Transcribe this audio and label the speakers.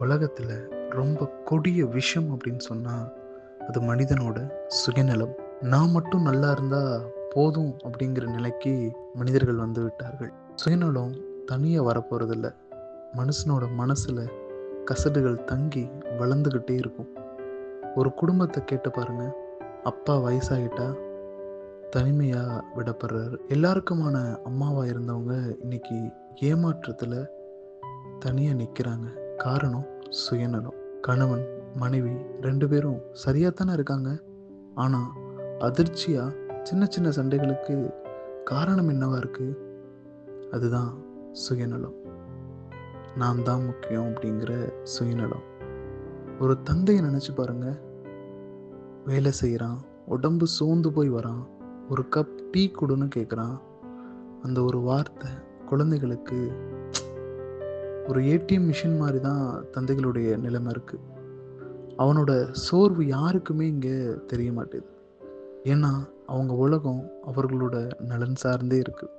Speaker 1: உலகத்தில் ரொம்ப கொடிய விஷம் அப்படின்னு சொன்னால் அது மனிதனோட சுயநலம். நான் மட்டும் நல்லா இருந்தால் போதும் அப்படிங்கிற நிலைக்கு மனிதர்கள் வந்து விட்டார்கள். சுயநலம் தனியாக வரப்போகிறதில்ல மனுஷனோட மனசில் கசடுகள் தங்கி வளர்ந்துக்கிட்டே இருக்கும். ஒரு குடும்பத்தை கேட்டு பாருங்க. அப்பா வயசாகிட்டா தனிமையாக விடப்படுறாரு. எல்லாருக்குமான அம்மாவாக இருந்தவங்க இன்னைக்கு ஏமாற்றத்தில் தனியாக நிற்கிறாங்க காரணம் சுயநலம். கணவன் மனைவி ரெண்டு பேரும் சரியாக தானே இருக்காங்க. ஆனால் அதிர்ச்சியாக சின்ன சின்ன சண்டைகளுக்கு காரணம் என்னவா இருக்கு? அதுதான் சுயநலம். நான் தான் முக்கியம் அப்படிங்கிற சுயநலம். ஒரு தந்தையை நினச்சி பாருங்க. வேலை செய்கிறான் உடம்பு சோர்ந்து போய் வரான் ஒரு கப் டீ கொடுன்னு கேட்குறான் அந்த ஒரு வார்த்தை குழந்தைகளுக்கு ஒரு ஏடிஎம் மிஷின் மாதிரி தான் தந்தைகளுடைய நிலைமை இருக்குது அவனோட சோர்வு யாருக்குமே இங்கே தெரிய மாட்டேது. ஏன்னா அவங்க உலகம் அவர்களோட நலன் சார்ந்தே இருக்குது